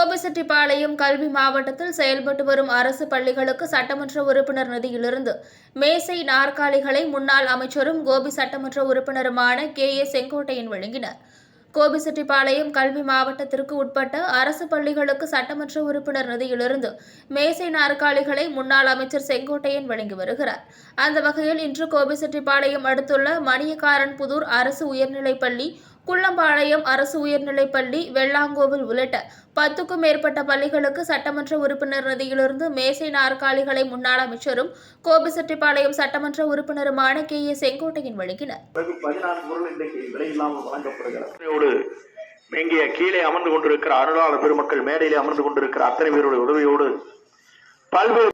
கல்வி மாவட்டத்தில் செயல்பட்டு வரும் அரசு பள்ளிகளுக்கு சட்டமன்ற உறுப்பினர் நிதியிலிருந்து மேசை நாற்காலிகளை முன்னாள் அமைச்சரும் கோபி சட்டமன்ற உறுப்பினருமான கே ஏ செங்கோட்டையன் வழங்கினர். கோபிசெட்டிப்பாளையம் கல்வி மாவட்டத்திற்கு உட்பட்ட அரசு பள்ளிகளுக்கு சட்டமன்ற உறுப்பினர் நிதியிலிருந்து மேசை நாற்காலிகளை முன்னாள் அமைச்சர் செங்கோட்டையன் வழங்கி வருகிறார். அந்த வகையில் இன்று கோபிசெட்டிப்பாளையம் அடுத்துள்ள மணியக்காரன் புதூர் அரசு உயர்நிலைப் பள்ளி குள்ளம்பாளையம் அரசு உயர்நிலைப் பள்ளி வெள்ளாங்கோவில் உள்ளிட்ட பத்துக்கும் மேற்பட்ட பள்ளிகளுக்கு சட்டமன்ற உறுப்பினர் நிதியிலிருந்து மேசை நாற்காலிகளை முன்னாள் அமைச்சரும் கோபிசெட்டிப்பாளையம் சட்டமன்ற உறுப்பினருமான கே. ஏ. செங்கோட்டையன் வழங்கினர். இங்கே கீழே அமர்ந்து கொண்டிருக்கிற அருளாளர் பெருமக்கள் மேடையிலே அமர்ந்து கொண்டிருக்கிற அத்தனை பேருடைய உதவியோடு பல்வேறு